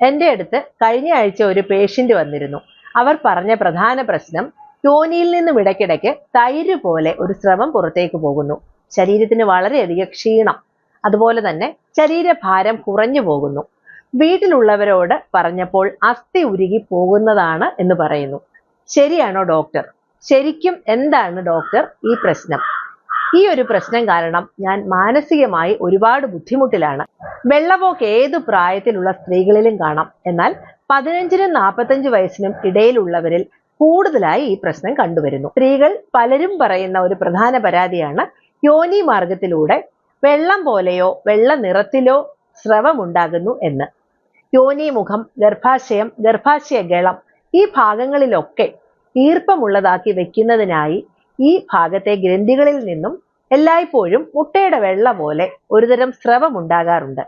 എന്റെ അടുത്ത് കഴിഞ്ഞ ആഴ്ച ഒരു പേഷ്യന്റ് വന്നിരുന്നു. അവർ പറഞ്ഞ പ്രധാന പ്രശ്നം യോനിയിൽ നിന്നും ഇടയ്ക്കിടയ്ക്ക് തൈര് പോലെ ഒരു സ്രവം പുറത്തേക്ക് പോകുന്നു. ശരീരത്തിന് വളരെയധികം ക്ഷീണം. അതുപോലെ തന്നെ ശരീരഭാരം കുറഞ്ഞു പോകുന്നു. വീട്ടിലുള്ളവരോട് പറഞ്ഞപ്പോൾ അസ്ഥി ഉരുകി പോകുന്നതാണ് എന്ന് പറയുന്നു. ശരിയാണോ ഡോക്ടർ ശരിക്കും എന്താണ് ഡോക്ടർ ഈ പ്രശ്നം? ഈ ഒരു പ്രശ്നം കാരണം ഞാൻ മാനസികമായി ഒരുപാട് ബുദ്ധിമുട്ടിലാണ്. വെള്ളപോക്ക് ഏത് പ്രായത്തിലുള്ള സ്ത്രീകളിലും കാണാം. എന്നാൽ പതിനഞ്ചിനും നാൽപ്പത്തഞ്ച് വയസ്സിനും ഇടയിലുള്ളവരിൽ കൂടുതലായി ഈ പ്രശ്നം കണ്ടുവരുന്നു. സ്ത്രീകൾ പലരും പറയുന്ന ഒരു പ്രധാന പരാതിയാണ് യോനി മാർഗത്തിലൂടെ വെള്ളം പോലെയോ വെള്ള നിറത്തിലോ സ്രവമുണ്ടാകുന്നു എന്ന്. യോനി മുഖം ഗർഭാശയം ഗർഭാശയ ഗളം ഈ ഭാഗങ്ങളിലൊക്കെ ഈർപ്പമുള്ളതാക്കി വെക്കുന്നതിനായി ഈ ഭാഗത്തെ ഗ്രന്ഥികളിൽ നിന്നും എല്ലായ്പ്പോഴും മുട്ടയുടെ വെള്ള പോലെ ഒരുതരം സ്രവം ഉണ്ടാകാറുണ്ട്.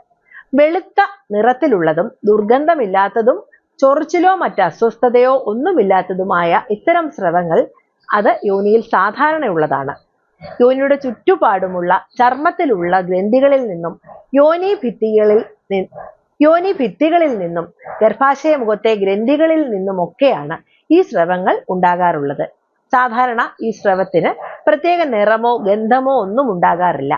വെളുത്ത നിറത്തിലുള്ളതും ദുർഗന്ധമില്ലാത്തതും ചൊറിച്ചിലോ മറ്റ് അസ്വസ്ഥതയോ ഒന്നുമില്ലാത്തതുമായ ഇത്തരം സ്രവങ്ങൾ അത് യോനിയിൽ സാധാരണയുള്ളതാണ്. യോനിയുടെ ചുറ്റുപാടുമുള്ള ചർമ്മത്തിലുള്ള ഗ്രന്ഥികളിൽ നിന്നും യോനി ഭിത്തികളിൽ യോനി ഭിത്തികളിൽ നിന്നും ഗർഭാശയ മുഖത്തെ ഗ്രന്ഥികളിൽ നിന്നുമൊക്കെയാണ് ഈ സ്രവങ്ങൾ ഉണ്ടാകാറുള്ളത്. സാധാരണ ഈ സ്രവത്തിന് പ്രത്യേക നിറമോ ഗന്ധമോ ഒന്നും ഉണ്ടാകാറില്ല.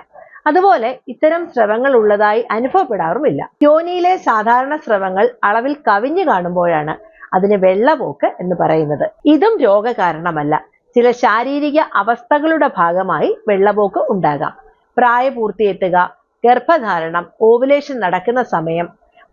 അതുപോലെ ഇത്തരം സ്രവങ്ങൾ ഉള്ളതായി അനുഭവപ്പെടാറുമില്ല. യോനിയിലെ സാധാരണ സ്രവങ്ങൾ അളവിൽ കവിഞ്ഞു കാണുമ്പോഴാണ് അതിന് വെള്ളപോക്ക് എന്ന് പറയുന്നത്. ഇതും രോഗകാരണമല്ല. ചില ശാരീരിക അവസ്ഥകളുടെ ഭാഗമായി വെള്ളപോക്ക് ഉണ്ടാകാം. പ്രായപൂർത്തിയെത്തുക ഗർഭധാരണം ഓവുലേഷൻ നടക്കുന്ന സമയം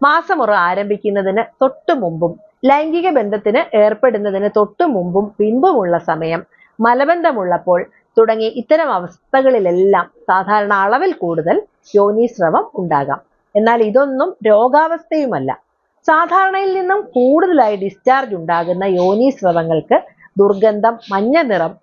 മാസമുറ ആരംഭിക്കുന്നതിന് തൊട്ടു മുമ്പും ലൈംഗിക ബന്ധത്തിന് ഏർപ്പെടുന്നതിന് തൊട്ടു മുമ്പും പിൻപുമുള്ള സമയം മലബന്ധമുള്ളപ്പോൾ തുടങ്ങി ഇത്തരം അവസ്ഥകളിലെല്ലാം സാധാരണ അളവിൽ കൂടുതൽ യോനീസ്രവം ഉണ്ടാകാം. എന്നാൽ ഇതൊന്നും രോഗാവസ്ഥയുമല്ല. സാധാരണയിൽ നിന്നും കൂടുതലായി ഡിസ്ചാർജ് ഉണ്ടാകുന്ന യോനീസ്രവങ്ങൾക്ക് ദുർഗന്ധം മഞ്ഞ നിറം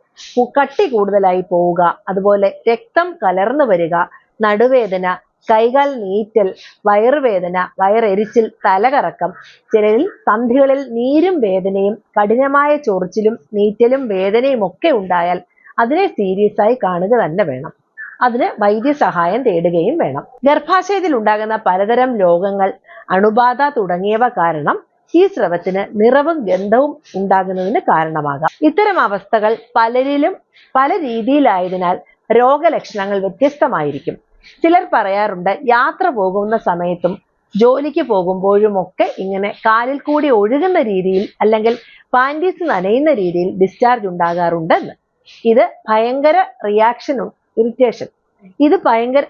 കട്ടി കൂടുതലായി പോവുക അതുപോലെ രക്തം കലർന്നു വരിക നടുവേദന കൈകാൽ നീറ്റൽ വയറുവേദന വയറെരിച്ചിൽ തലകറക്കം ചിലരിൽ സന്ധികളിൽ നീരും വേദനയും കഠിനമായ ചൊറിച്ചിലും നീറ്റലും വേദനയും ഒക്കെ ഉണ്ടായാൽ അതിനെ സീരിയസ് ആയി കാണുക തന്നെ വേണം. അതിന് വൈദ്യസഹായം തേടുകയും വേണം. ഗർഭാശയത്തിൽ ഉണ്ടാകുന്ന പലതരം രോഗങ്ങൾ അണുബാധ തുടങ്ങിയവ കാരണം ഈ സ്രവത്തിന് നിറവും ഗന്ധവും ഉണ്ടാകുന്നതിന് കാരണമാകാം. ഇത്തരം അവസ്ഥകൾ പലരിലും പല രീതിയിലായതിനാൽ രോഗലക്ഷണങ്ങൾ വ്യത്യസ്തമായിരിക്കും. ചിലർ പറയാറുണ്ട് യാത്ര പോകുന്ന സമയത്തും ജോലിക്ക് പോകുമ്പോഴും ഒക്കെ ഇങ്ങനെ കാലിൽ കൂടി ഒഴുകുന്ന രീതിയിൽ അല്ലെങ്കിൽ പാന്റീസ് നനയുന്ന രീതിയിൽ ഡിസ്ചാർജ് ഉണ്ടാകാറുണ്ടെന്ന്. ഇത് ഭയങ്കര റിയാക്ഷനും ഇറിറ്റേഷൻ ഇത് ഭയങ്കര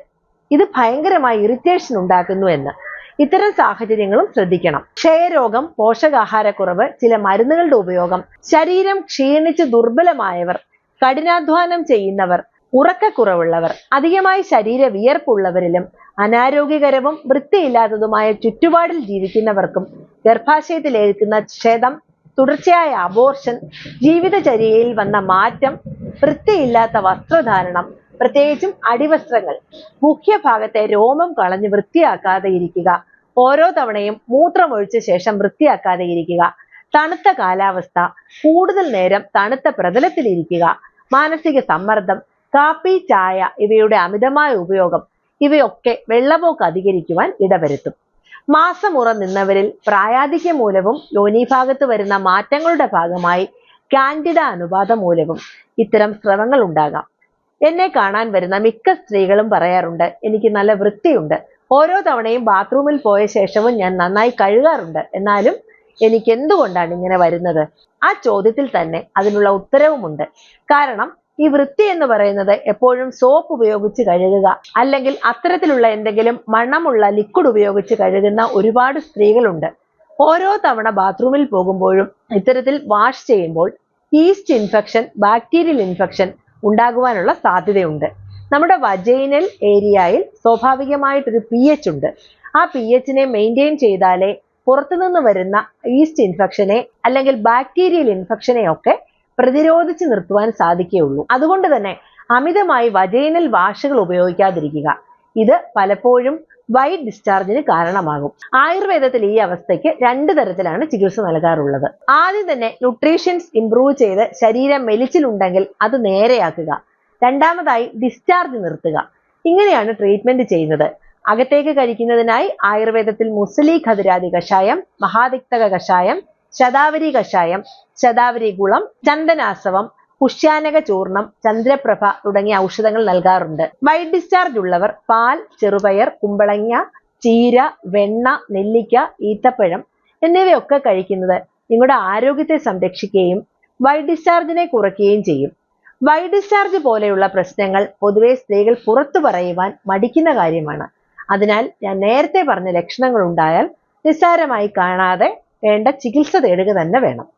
ഇത് ഭയങ്കരമായി ഇറിറ്റേഷൻ ഉണ്ടാക്കുന്നു എന്ന്. ഇത്തരം സാഹചര്യങ്ങളും ശ്രദ്ധിക്കണം. ക്ഷയരോഗം പോഷകാഹാരക്കുറവ് ചില മരുന്നുകളുടെ ഉപയോഗം ശരീരം ക്ഷീണിച്ച് ദുർബലമായവർ കഠിനാധ്വാനം ചെയ്യുന്നവർ ഉറക്കക്കുറവുള്ളവർ അധികമായി ശരീര വിയർപ്പുള്ളവരിലും അനാരോഗ്യകരവും വൃത്തിയില്ലാത്തതുമായ ചുറ്റുപാടിൽ ജീവിക്കുന്നവർക്കും ഗർഭാശയത്തിൽ ഗർഭാശയത്തിലേൽക്കുന്ന ക്ഷതം തുടർച്ചയായ അബോർഷൻ ജീവിതചര്യയിൽ വന്ന മാറ്റം വൃത്തിയില്ലാത്ത വസ്ത്രധാരണം പ്രത്യേകിച്ചും അടിവസ്ത്രങ്ങൾ മുഖ്യഭാഗത്തെ രോമം കളഞ്ഞ് വൃത്തിയാക്കാതെ ഇരിക്കുക ഓരോ തവണയും മൂത്രമൊഴിച്ച ശേഷം വൃത്തിയാക്കാതെ ഇരിക്കുക തണുത്ത കാലാവസ്ഥ കൂടുതൽ നേരം തണുത്ത പ്രതലത്തിലിരിക്കുക മാനസിക സമ്മർദ്ദം കാപ്പി ചായ ഇവയുടെ അമിതമായ ഉപയോഗം ഇവയൊക്കെ വെള്ളപോക്ക് അധികരിക്കുവാൻ ഇടവരുത്തും. മാസമുറ നിന്നവരിൽ പ്രായാധിക്യം മൂലവും യോനിഭാഗത്ത് വരുന്ന മാറ്റങ്ങളുടെ ഭാഗമായി കാൻഡിഡ അനുപാത മൂലവും ഇത്തരം സ്രവങ്ങൾ ഉണ്ടാകാം. എന്നെ കാണാൻ വരുന്ന മിക്ക സ്ത്രീകളും പറയാറുണ്ട് എനിക്ക് നല്ല വൃത്തിയുണ്ട്. ഓരോ തവണയും ബാത്റൂമിൽ പോയ ശേഷവും ഞാൻ നന്നായി കഴുകാറുണ്ട്. എന്നാലും എനിക്ക് എന്തുകൊണ്ടാണ് ഇങ്ങനെ വരുന്നത്? ആ ചോദ്യത്തിൽ തന്നെ അതിനുള്ള ഉത്തരവുമുണ്ട്. കാരണം ഈ വൃത്തി എന്ന് പറയുന്നത് എപ്പോഴും സോപ്പ് ഉപയോഗിച്ച് കഴുകുക. അല്ലെങ്കിൽ അത്തരത്തിലുള്ള എന്തെങ്കിലും മണമുള്ള ലിക്വിഡ് ഉപയോഗിച്ച് കഴുകുന്ന ഒരുപാട് സ്ത്രീകളുണ്ട്. ഓരോ തവണ ബാത്റൂമിൽ പോകുമ്പോഴും ഇത്തരത്തിൽ വാഷ് ചെയ്യുമ്പോൾ ഈസ്റ്റ് ഇൻഫെക്ഷൻ ബാക്ടീരിയൽ ഇൻഫെക്ഷൻ ഉണ്ടാകുവാനുള്ള സാധ്യതയുണ്ട്. നമ്മുടെ വജൈനൽ ഏരിയയിൽ സ്വാഭാവികമായിട്ടൊരു പി എച്ച് ഉണ്ട്. ആ പി എച്ചിനെ മെയിന്റെയിൻ ചെയ്താലേ പുറത്തുനിന്ന് വരുന്ന ഈസ്റ്റ് ഇൻഫെക്ഷനെ അല്ലെങ്കിൽ ബാക്ടീരിയൽ ഇൻഫെക്ഷനെ ഒക്കെ പ്രതിരോധിച്ച് നിർത്തുവാൻ സാധിക്കുകയുള്ളൂ. അതുകൊണ്ട് തന്നെ അമിതമായി വജൈനൽ വാഷുകൾ ഉപയോഗിക്കാതിരിക്കുക. ഇത് പലപ്പോഴും വൈറ്റ് ഡിസ്ചാർജിന് കാരണമാകും. ആയുർവേദത്തിൽ ഈ അവസ്ഥയ്ക്ക് രണ്ട് തരത്തിലാണ് ചികിത്സ നൽകാറുള്ളത്. ആദ്യം തന്നെ ന്യൂട്രീഷ്യൻസ് ഇംപ്രൂവ് ചെയ്ത് ശരീരം മെലിച്ചിലുണ്ടെങ്കിൽ അത് നേരെയാക്കുക. രണ്ടാമതായി ഡിസ്ചാർജ് നിർത്തുക. ഇങ്ങനെയാണ് ട്രീറ്റ്മെന്റ് ചെയ്യുന്നത്. അകത്തേക്ക് കഴിക്കുന്നതിനായി ആയുർവേദത്തിൽ മുസലി ഖതിരാതി കഷായം മഹാതിക്തക കഷായം ശതാവരി കഷായം ശതാവരി ഗുളം ചന്ദനാസവം പുഷ്യാനക ചൂർണം ചന്ദ്രപ്രഭ തുടങ്ങിയ ഔഷധങ്ങൾ നൽകാറുണ്ട്. വൈഡ് ഡിസ്ചാർജ് ഉള്ളവർ പാൽ ചെറുപയർ കുമ്പളങ്ങ ചീര വെണ്ണ നെല്ലിക്ക ഈത്തപ്പഴം എന്നിവയൊക്കെ കഴിക്കുന്നത് നിങ്ങളുടെ ആരോഗ്യത്തെ സംരക്ഷിക്കുകയും വൈഡ് ഡിസ്ചാർജിനെ കുറയ്ക്കുകയും ചെയ്യും. വൈഡ് ഡിസ്ചാർജ് പോലെയുള്ള പ്രശ്നങ്ങൾ പൊതുവെ സ്ത്രീകൾ പുറത്തു പറയുവാൻ മടിക്കുന്ന കാര്യമാണ്. അതിനാൽ ഞാൻ നേരത്തെ പറഞ്ഞ ലക്ഷണങ്ങൾ ഉണ്ടായാൽ നിസ്സാരമായി കാണാതെ വേണ്ട ചികിത്സ തേടുക തന്നെ വേണം.